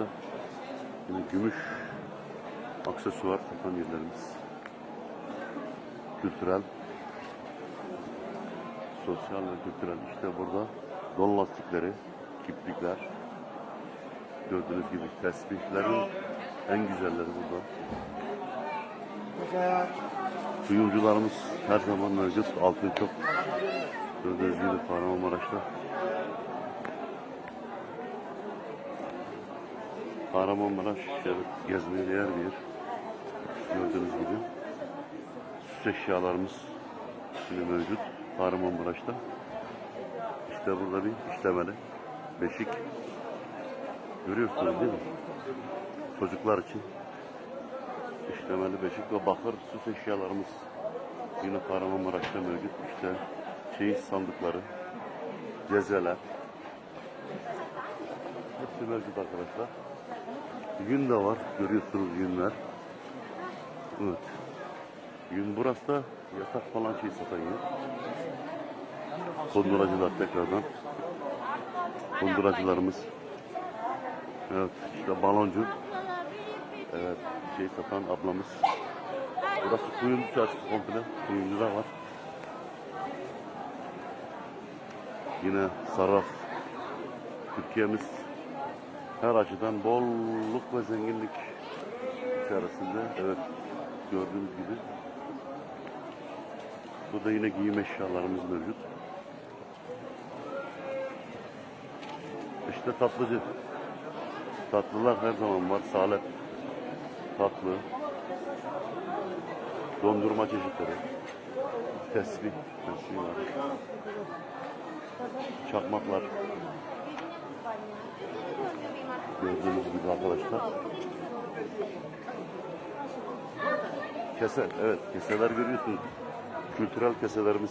tarafta yine gümüş aksesuar satan yerlerimiz. Kültürel, sosyal ve kültürel. İşte burada don lastikleri, kiplikler, gördüğünüz gibi tesbihlerin en güzelleri burada. Kuyumcularımız her zaman mevcut. Altın çok. Gördüğünüz gibi Kahramanmaraş'ta. Kahramanmaraş gezmeye değer bir yer. Gördüğünüz gibi. Süs eşyalarımız şimdi mevcut Kahramanmaraş'ta. İşte burada bir işlemeli beşik. Görüyorsunuz değil mi? Çocuklar için işlemeli beşik ve bakır süs eşyalarımız yine Kahramanmaraş'ta mevcut. İşte çeyiz sandıkları, cezeler. Hepsi mevcut arkadaşlar. Yün de var. Görüyorsunuz yünler. Evet. Yün burası da yatak falan şey satan yer. Konduracılar tekrardan. Konduracılarımız. Evet işte baloncu. Evet şey satan ablamız. Burası kuyumcu çarşısı komple. Kuyumcular var. Yine sarraf. Türkiye'miz her açıdan bolluk ve zenginlik içerisinde. Evet gördüğünüz gibi. Burada yine giyim eşyalarımız mevcut. İşte tatlıcı. Tatlılar her zaman var. Salep, tatlı, dondurma çeşitleri, tesbih, tesbih var. Çakmaklar. Gördüğünüz gibi arkadaşlar. Kese, evet keseler görüyorsunuz. Kültürel keselerimiz